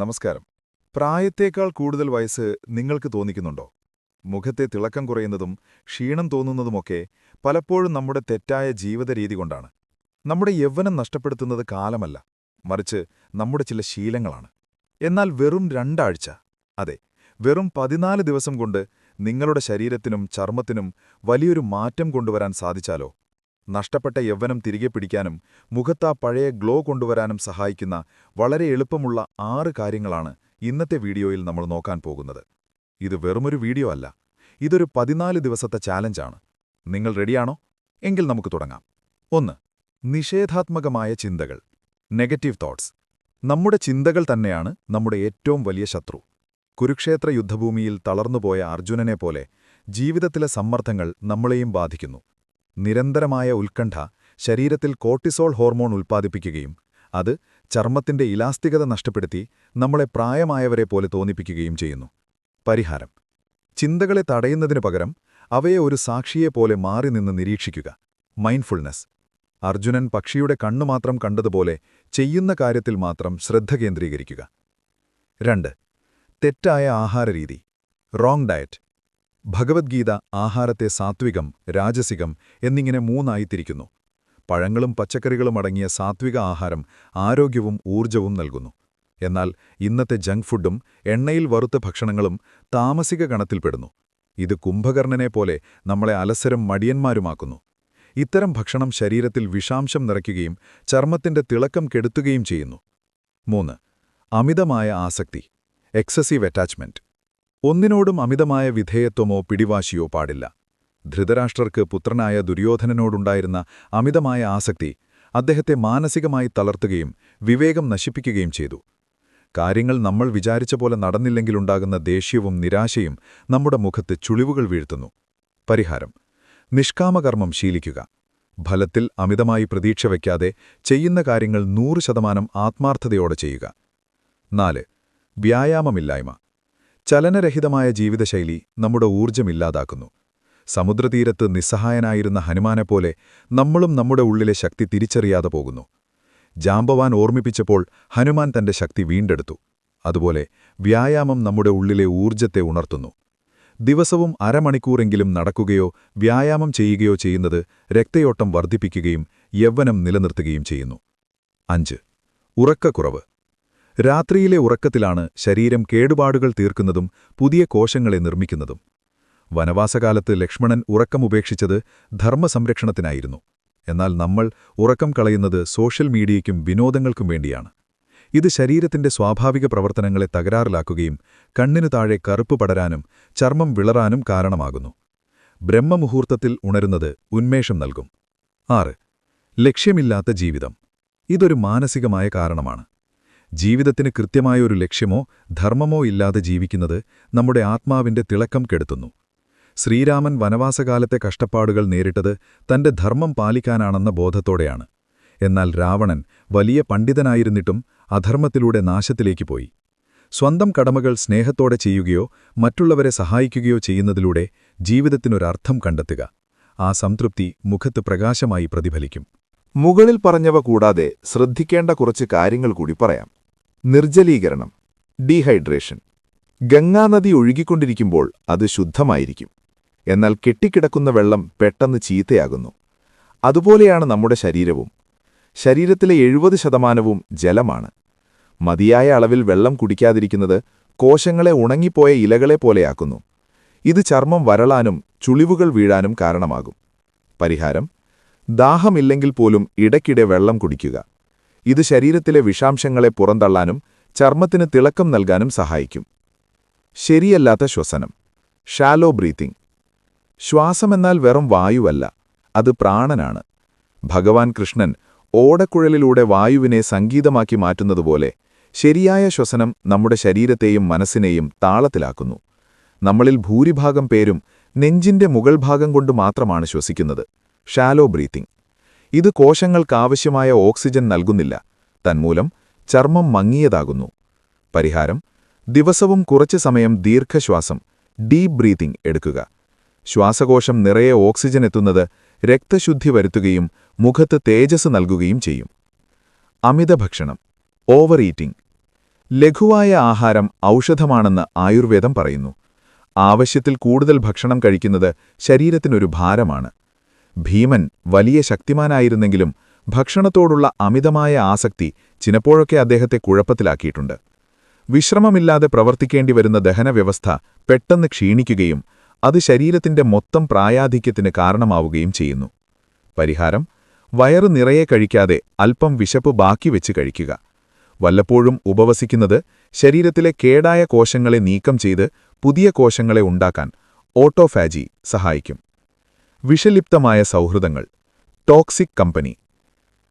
നമസ്കാരം. പ്രായത്തേക്കാൾ കൂടുതൽ വയസ്സ് നിങ്ങൾക്ക് തോന്നിക്കുന്നുണ്ടോ? മുഖത്തെ തിളക്കം കുറയുന്നതും ക്ഷീണം തോന്നുന്നതുമൊക്കെ പലപ്പോഴും നമ്മുടെ തെറ്റായ ജീവിത രീതി കൊണ്ടാണ്. നമ്മുടെ യൗവനം നഷ്ടപ്പെടുത്തുന്നത് കാലമല്ല മറിച്ച് നമ്മുടെ ചില ശീലങ്ങളാണ്. എന്നാൽ വെറും രണ്ടാഴ്ച അതെ വെറും പതിനാല് ദിവസം കൊണ്ട് നിങ്ങളുടെ ശരീരത്തിനും ചർമ്മത്തിനും വലിയൊരു മാറ്റം കൊണ്ടുവരാൻ സാധിച്ചാലോ? നഷ്ടപ്പെട്ട യൗവനം തിരികെ പിടിക്കാനും മുഖത്താ പഴയ ഗ്ലോ കൊണ്ടുവരാനും സഹായിക്കുന്ന വളരെ എളുപ്പമുള്ള ആറ് കാര്യങ്ങളാണ് ഇന്നത്തെ വീഡിയോയിൽ നമ്മൾ നോക്കാൻ പോകുന്നത്. ഇത് വെറുമൊരു വീഡിയോ അല്ല. ഇതൊരു പതിനാല് ദിവസത്തെ ചാലഞ്ചാണ്. നിങ്ങൾ റെഡിയാണോ? എങ്കിൽ നമുക്ക് തുടങ്ങാം. ഒന്ന് നിഷേധാത്മകമായ ചിന്തകൾ. Negative thoughts. നമ്മുടെ ചിന്തകൾ തന്നെയാണ് നമ്മുടെ ഏറ്റവും വലിയ ശത്രു. കുരുക്ഷേത്ര യുദ്ധഭൂമിയിൽ തളർന്നുപോയ അർജുനനെ പോലെ ജീവിതത്തിലെ സമ്മർദ്ദങ്ങൾ നമ്മളെയും ബാധിക്കുന്നു. നിരന്തരമായ ഉത്കണ്ഠ ശരീരത്തിൽ കോർട്ടിസോൾ ഹോർമോൺ ഉൽപ്പാദിപ്പിക്കുകയും അത് ചർമ്മത്തിന്റെ ഇലാസ്തികത നഷ്ടപ്പെടുത്തി നമ്മളെ പ്രായമായവരെ പോലെ തോന്നിപ്പിക്കുകയും ചെയ്യുന്നു. പരിഹാരം. ചിന്തകളെ തടയുന്നതിനു പകരം അവയെ ഒരു സാക്ഷിയെപ്പോലെ മാറി നിന്ന് നിരീക്ഷിക്കുക. മൈൻഡ്ഫുൾനെസ്. അർജുനൻ പക്ഷിയുടെ കണ്ണുമാത്രം കണ്ടതുപോലെ ചെയ്യുന്ന കാര്യത്തിൽ മാത്രം ശ്രദ്ധ കേന്ദ്രീകരിക്കുക. രണ്ട്. തെറ്റായ ആഹാരരീതി. Wrong diet. ഭഗവത്ഗീത ആഹാരത്തെ സാത്വികം രാജസികം എന്നിങ്ങനെ മൂന്നായി തിരിക്കുന്നു പഴങ്ങളും പച്ചക്കറികളും അടങ്ങിയ സാത്വിക ആഹാരം ആരോഗ്യവും ഊർജവും നൽകുന്നു. എന്നാൽ ഇന്നത്തെ ജങ്ക് ഫുഡും എണ്ണയിൽ വറുത്ത ഭക്ഷണങ്ങളും താമസിക ഗണത്തിൽപ്പെടുന്നു ഇത് കുംഭകർണനെ പോലെ നമ്മളെ അലസരം മടിയന്മാരുമാക്കുന്നു. ഇത്തരം ഭക്ഷണം ശരീരത്തിൽ വിഷാംശം നിറയ്ക്കുകയും ചർമ്മത്തിന്റെ തിളക്കം കെടുത്തുകയും ചെയ്യുന്നു. മൂന്ന്. അമിതമായ ആസക്തി എക്സസീവ് അറ്റാച്ച്മെന്റ്. ഒന്നിനോടും അമിതമായ വിധേയത്വമോ പിടിവാശിയോ പാടില്ല. ധൃതരാഷ്ട്രർക്ക് പുത്രനായ ദുര്യോധനനോടുണ്ടായിരുന്ന അമിതമായ ആസക്തി അദ്ദേഹത്തെ മാനസികമായി തളർത്തുകയും വിവേകം നശിപ്പിക്കുകയും ചെയ്തു. കാര്യങ്ങൾ നമ്മൾ വിചാരിച്ച പോലെ നടന്നില്ലെങ്കിലുണ്ടാകുന്ന ദേഷ്യവും നിരാശയും നമ്മുടെ മുഖത്ത് ചുളിവുകൾ വീഴ്ത്തുന്നു. പരിഹാരം. നിഷ്കാമകർമ്മം ശീലിക്കുക. ഫലത്തിൽ അമിതമായി പ്രതീക്ഷ വയ്ക്കാതെ ചെയ്യുന്ന കാര്യങ്ങൾ നൂറ് ശതമാനം ആത്മാർത്ഥതയോടെ ചെയ്യുക. നാല്. വ്യായാമമില്ലായ്മ. ചലനരഹിതമായ ജീവിതശൈലി നമ്മുടെ ഊർജമില്ലാതാക്കുന്നു. സമുദ്രതീരത്ത് നിസ്സഹായനായിരുന്ന ഹനുമാനെപ്പോലെ നമ്മളും നമ്മുടെ ഉള്ളിലെ ശക്തി തിരിച്ചറിയാതെ പോകുന്നു. ജാമ്പവാൻ ഓർമ്മിപ്പിച്ചപ്പോൾ ഹനുമാൻ തന്റെ ശക്തി വീണ്ടെടുത്തു. അതുപോലെ വ്യായാമം നമ്മുടെ ഉള്ളിലെ ഊർജത്തെ ഉണർത്തുന്നു. ദിവസവും അരമണിക്കൂറെങ്കിലും നടക്കുകയോ വ്യായാമം ചെയ്യുകയോ ചെയ്യുന്നത് രക്തയോട്ടം വർദ്ധിപ്പിക്കുകയും യൗവനം നിലനിർത്തുകയും ചെയ്യുന്നു. അഞ്ച്. ഉറക്കക്കുറവ്. രാത്രിയിലെ ഉറക്കത്തിലാണ് ശരീരം കേടുപാടുകൾ തീർക്കുന്നതും പുതിയ കോശങ്ങളെ നിർമ്മിക്കുന്നതും. വനവാസകാലത്ത് ലക്ഷ്മണൻ ഉറക്കമുപേക്ഷിച്ചത് ധർമ്മസംരക്ഷണത്തിനായിരുന്നു. എന്നാൽ നമ്മൾ ഉറക്കം കളയുന്നത് സോഷ്യൽ മീഡിയയ്ക്കും വിനോദങ്ങൾക്കും വേണ്ടിയാണ്. ഇത് ശരീരത്തിന്റെ സ്വാഭാവിക പ്രവർത്തനങ്ങളെ തകരാറിലാക്കുകയും കണ്ണിനു താഴെ കറുപ്പ് പടരാനും ചർമ്മം വിളറാനും കാരണമാകുന്നു. ബ്രഹ്മമുഹൂർത്തത്തിൽ ഉണരുന്നത് ഉന്മേഷം നൽകും. ആറ്. ലക്ഷ്യമില്ലാത്ത ജീവിതം. ഇതൊരു മാനസികമായ കാരണമാണ്. ജീവിതത്തിന് കൃത്യമായ ഒരു ലക്ഷ്യമോ ധർമ്മമോ ഇല്ലാതെ ജീവിക്കുന്നത് നമ്മുടെ ആത്മാവിന്റെ തിളക്കം കെടുത്തുന്നു. ശ്രീരാമൻ വനവാസകാലത്തെ കഷ്ടപ്പാടുകൾ നേരിട്ടത് തന്റെ ധർമ്മം പാലിക്കാനാണെന്ന ബോധത്തോടെയാണ്. എന്നാൽ രാവണൻ വലിയ പണ്ഡിതനായിരുന്നിട്ടും അധർമ്മത്തിലൂടെ നാശത്തിലേക്ക് പോയി. സ്വന്തം കടമകൾ സ്നേഹത്തോടെ ചെയ്യുകയോ മറ്റുള്ളവരെ സഹായിക്കുകയോ ചെയ്യുന്നതിലൂടെ ജീവിതത്തിനൊരർത്ഥം കണ്ടെത്തുക. ആ സംതൃപ്തി മുഖത്ത് പ്രകാശമായി പ്രതിഫലിക്കും. മുകളിൽ പറഞ്ഞവ കൂടാതെ ശ്രദ്ധിക്കേണ്ട കുറച്ച് കാര്യങ്ങൾ കൂടി പറയാം. നിർജലീകരണം ഡീഹൈഡ്രേഷൻ. ഗംഗാനദി ഒഴുകിക്കൊണ്ടിരിക്കുമ്പോൾ അത് ശുദ്ധമായിരിക്കും. എന്നാൽ കെട്ടിക്കിടക്കുന്ന വെള്ളം പെട്ടെന്ന് ചീത്തയാകുന്നു. അതുപോലെയാണ് നമ്മുടെ ശരീരവും. ശരീരത്തിലെ എഴുപത് ശതമാനവും ജലമാണ്. മതിയായ അളവിൽ വെള്ളം കുടിക്കാതിരിക്കുന്നത് കോശങ്ങളെ ഉണങ്ങിപ്പോയ ഇലകളെ പോലെയാക്കുന്നു. ഇത് ചർമ്മം വരളാനും ചുളിവുകൾ വീഴാനും കാരണമാകും. പരിഹാരം ദാഹമില്ലെങ്കിൽ പോലും ഇടയ്ക്കിടെ വെള്ളം കുടിക്കുക. ഇത് ശരീരത്തിലെ വിഷാംശങ്ങളെ പുറന്തള്ളാനും ചർമ്മത്തിന് തിളക്കം നൽകാനും സഹായിക്കും. ശരിയല്ലാത്ത ശ്വസനം. ഷാലോ ബ്രീത്തിംഗ് ശ്വാസമെന്നാൽ വെറും വായുവല്ല അത് പ്രാണനാണ്. ഭഗവാൻ കൃഷ്ണൻ ഓടക്കുഴലിലൂടെ വായുവിനെ സംഗീതമാക്കി മാറ്റുന്നതുപോലെ ശരിയായ ശ്വസനം നമ്മുടെ ശരീരത്തെയും മനസ്സിനെയും താളത്തിലാക്കുന്നു. നമ്മളിൽ ഭൂരിഭാഗം പേരും നെഞ്ചിന്റെ മുകൾ ഭാഗം കൊണ്ട് മാത്രമാണ് ശ്വസിക്കുന്നത്. ഷാലോ ബ്രീത്തിംഗ് ഇത് കോശങ്ങൾക്കാവശ്യമായ ഓക്സിജൻ നൽകുന്നില്ല. തന്മൂലം ചർമ്മം മങ്ങിയതാകുന്നു. പരിഹാരം ദിവസവും കുറച്ച് സമയം ദീർഘശ്വാസം ഡീപ് ബ്രീത്തിംഗ് എടുക്കുക. ശ്വാസകോശം നിറയെ ഓക്സിജൻ എത്തുന്നത് രക്തശുദ്ധി വരുത്തുകയും മുഖത്ത് തേജസ് നൽകുകയും ചെയ്യും. അമിത ഭക്ഷണം ഓവർ ഈറ്റിംഗ് ലഘുവായ ആഹാരം ഔഷധമാണെന്ന് ആയുർവേദം പറയുന്നു. ആവശ്യത്തിൽ കൂടുതൽ ഭക്ഷണം കഴിക്കുന്നത് ശരീരത്തിനൊരു ഭാരമാണ്. ഭീമൻ വലിയ ശക്തിമാനായിരുന്നെങ്കിലും ഭക്ഷണത്തോടുള്ള അമിതമായ ആസക്തി ചിലപ്പോഴൊക്കെ അദ്ദേഹത്തെ കുഴപ്പത്തിലാക്കിയിട്ടുണ്ട്. വിശ്രമമില്ലാതെ പ്രവർത്തിക്കേണ്ടി വരുന്ന ദഹനവ്യവസ്ഥ പെട്ടെന്ന് ക്ഷീണിക്കുകയും അത് ശരീരത്തിന്റെ മൊത്തം പ്രായാധിക്യത്തിന് കാരണമാവുകയും ചെയ്യുന്നു. പരിഹാരം വയറു നിറയെ കഴിക്കാതെ അല്പം വിശപ്പ് ബാക്കി വെച്ച് കഴിക്കുക. വല്ലപ്പോഴും ഉപവസിക്കുന്നത് ശരീരത്തിലെ കേടായ കോശങ്ങളെ നീക്കം ചെയ്ത് പുതിയ കോശങ്ങളെ ഉണ്ടാക്കാൻ ഓട്ടോഫാജി സഹായിക്കും. വിഷലിപ്തമായ സൗഹൃദങ്ങൾ. Toxic company.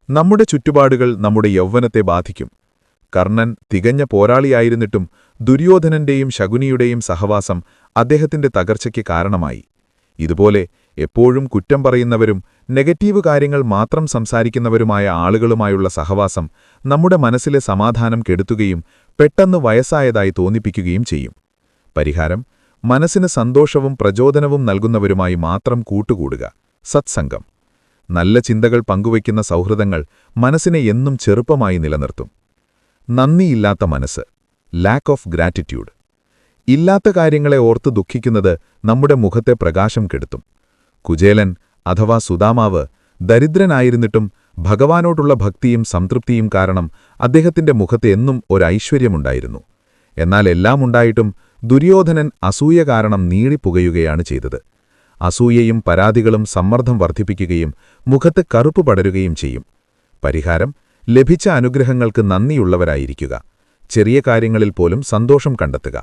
നമ്മുടെ ചുറ്റുപാടുകൾ നമ്മുടെ യൗവനത്തെ ബാധിക്കും. കർണൻ തികഞ്ഞ പോരാളിയായിരുന്നിട്ടും ദുര്യോധനന്റെയും ശകുനിയുടെയും സഹവാസം അദ്ദേഹത്തിന്റെ തകർച്ചയ്ക്ക് കാരണമായി. ഇതുപോലെ എപ്പോഴും കുറ്റം പറയുന്നവരും നെഗറ്റീവ് കാര്യങ്ങൾ മാത്രം സംസാരിക്കുന്നവരുമായ ആളുകളുമായുള്ള സഹവാസം നമ്മുടെ മനസ്സിലെ സമാധാനം കെടുത്തുകയും പെട്ടെന്ന് വയസ്സായതായി തോന്നിപ്പിക്കുകയും ചെയ്യും. പരിഹാരം മനസ്സിന് സന്തോഷവും പ്രചോദനവും നൽകുന്നവരുമായി മാത്രം കൂട്ടുകൂടുക. സത്സംഗം. നല്ല ചിന്തകൾ പങ്കുവയ്ക്കുന്ന സൗഹൃദങ്ങൾ മനസ്സിനെ എന്നും ചെറുപ്പമായി നിലനിർത്തും. നന്ദിയില്ലാത്ത മനസ്സ്. ലാക്ക് ഓഫ് ഗ്രാറ്റിറ്റ്യൂഡ് ഇല്ലാത്ത കാര്യങ്ങളെ ഓർത്ത് ദുഃഖിക്കുന്നത് നമ്മുടെ മുഖത്തെ പ്രകാശം കെടുത്തും. കുചേലൻ അഥവാ സുദാമാവ് ദരിദ്രനായിരുന്നിട്ടും ഭഗവാനോടുള്ള ഭക്തിയും സംതൃപ്തിയും കാരണം അദ്ദേഹത്തിന്റെ മുഖത്ത് എന്നും ഒരൈശ്വര്യമുണ്ടായിരുന്നു എന്നാൽ എല്ലാം ഉണ്ടായിട്ടും ദുര്യോധനൻ അസൂയ കാരണം നീളിപ്പുകയുകയാണ് ചെയ്തത്. അസൂയയും പരാതികളും സമ്മർദ്ദം വർദ്ധിപ്പിക്കുകയും മുഖത്ത് കറുപ്പ് പടരുകയും ചെയ്യും. പരിഹാരം ലഭിച്ച അനുഗ്രഹങ്ങൾക്ക് നന്ദിയുള്ളവരായിരിക്കുക. ചെറിയ കാര്യങ്ങളിൽ പോലും സന്തോഷം കണ്ടെത്തുക.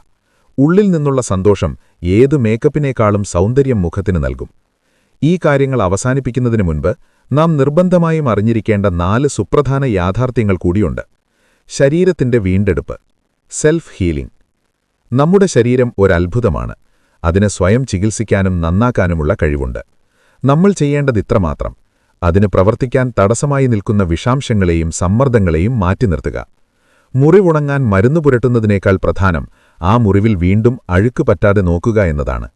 ഉള്ളിൽ നിന്നുള്ള സന്തോഷം ഏതു മേക്കപ്പിനേക്കാളും സൗന്ദര്യം മുഖത്തിന് നൽകും. ഈ കാര്യങ്ങൾ അവസാനിപ്പിക്കുന്നതിന് മുൻപ് നാം നിർബന്ധമായും അറിഞ്ഞിരിക്കേണ്ട നാല് സുപ്രധാന യാഥാർത്ഥ്യങ്ങൾ കൂടിയുണ്ട്. ശരീരത്തിന്റെ വീണ്ടെടുപ്പ് സെൽഫ് ഹീലിംഗ് നമ്മുടെ ശരീരം ഒരത്ഭുതമാണ്. അതിന് സ്വയം ചികിത്സിക്കാനും നന്നാക്കാനുമുള്ള കഴിവുണ്ട്. നമ്മൾ ചെയ്യേണ്ടത് ഇത്രമാത്രം അതിന് പ്രവർത്തിക്കാൻ തടസ്സമായി നിൽക്കുന്ന വിഷാംശങ്ങളെയും സമ്മർദ്ദങ്ങളെയും മാറ്റി നിർത്തുക. മുറിവുണങ്ങാൻ മരുന്നു പുരട്ടുന്നതിനേക്കാൾ പ്രധാനം ആ മുറിവിൽ വീണ്ടും അഴുക്ക് പറ്റാതെ നോക്കുക എന്നതാണ്.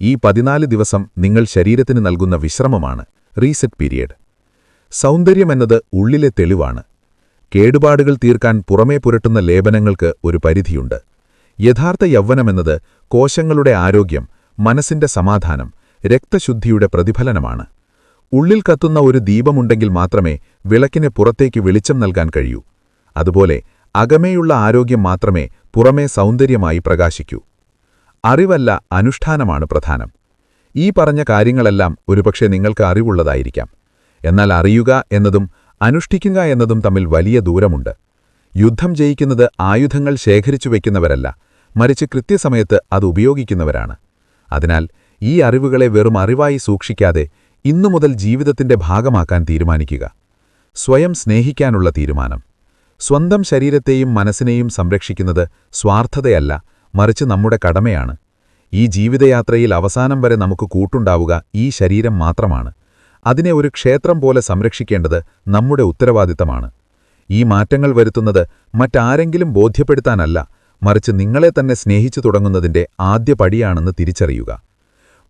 ഈ പതിനാല് ദിവസം നിങ്ങൾ ശരീരത്തിന് നൽകുന്ന വിശ്രമമാണ്. Reset period. സൗന്ദര്യമെന്നത് ഉള്ളിലെ തെളിവാണ്. കേടുപാടുകൾ തീർക്കാൻ പുറമേ പുരട്ടുന്ന ലേപനങ്ങൾക്ക് ഒരു പരിധിയുണ്ട്. യഥാർത്ഥ യൗവനമെന്നത് കോശങ്ങളുടെ ആരോഗ്യം മനസ്സിന്റെ സമാധാനം രക്തശുദ്ധിയുടെ പ്രതിഫലനമാണ്. ഉള്ളിൽ കത്തുന്ന ഒരു ദീപമുണ്ടെങ്കിൽ മാത്രമേ വിളക്കിനെ പുറത്തേക്ക് വെളിച്ചം നൽകാൻ കഴിയൂ. അതുപോലെ അകമേയുള്ള ആരോഗ്യം മാത്രമേ പുറമേ സൗന്ദര്യമായി പ്രകാശിക്കൂ. അറിവല്ല അനുഷ്ഠാനമാണ് പ്രധാനം. ഈ പറഞ്ഞ കാര്യങ്ങളെല്ലാം ഒരുപക്ഷെ നിങ്ങൾക്ക് അറിവുള്ളതായിരിക്കാം. എന്നാൽ അറിയുക എന്നതും അനുഷ്ഠിക്കുക എന്നതും തമ്മിൽ വലിയ ദൂരമുണ്ട്. യുദ്ധം ജയിക്കുന്നത് ആയുധങ്ങൾ ശേഖരിച്ചു വയ്ക്കുന്നവരല്ല മറിച്ച് കൃത്യസമയത്ത് അത് ഉപയോഗിക്കുന്നവരാണ്. അതിനാൽ ഈ അറിവുകളെ വെറും അറിവായി സൂക്ഷിക്കാതെ ഇന്നു മുതൽ ജീവിതത്തിന്റെ ഭാഗമാക്കാൻ തീരുമാനിക്കുക. സ്വയം സ്നേഹിക്കാനുള്ള തീരുമാനം. സ്വന്തം ശരീരത്തെയും മനസ്സിനെയും സംരക്ഷിക്കുന്നത് സ്വാർത്ഥതയല്ല മറിച്ച് നമ്മുടെ കടമയാണ്. ഈ ജീവിതയാത്രയിൽ അവസാനം വരെ നമുക്ക് കൂട്ടുണ്ടാവുക ഈ ശരീരം മാത്രമാണ്. അതിനെ ഒരു ക്ഷേത്രം പോലെ സംരക്ഷിക്കേണ്ടത് നമ്മുടെ ഉത്തരവാദിത്തമാണ്. ഈ മാറ്റങ്ങൾ വരുത്തുന്നത് മറ്റാരെങ്കിലും ബോധ്യപ്പെടുത്താനല്ല മറിച്ച് നിങ്ങളെ തന്നെ സ്നേഹിച്ചു തുടങ്ങുന്നതിന്റെ ആദ്യ പടിയാണെന്ന് തിരിച്ചറിയുക.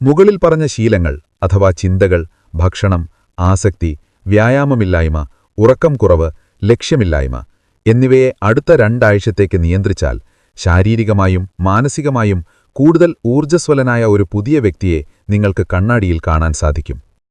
മുകളിൽ പറഞ്ഞ ശീലങ്ങൾ അഥവാ ചിന്തകൾ ഭക്ഷണം ആസക്തി വ്യായാമമില്ലായ്മ ഉറക്കം കുറവ് ലക്ഷ്യമില്ലായ്മ എന്നിവയെ അടുത്ത രണ്ടാഴ്ചത്തേക്ക് നിയന്ത്രിച്ചാൽ ശാരീരികമായും മാനസികമായും കൂടുതൽ ഊർജസ്വലനായ ഒരു പുതിയ വ്യക്തിയെ നിങ്ങൾക്ക് കണ്ണാടിയിൽ കാണാൻ സാധിക്കും.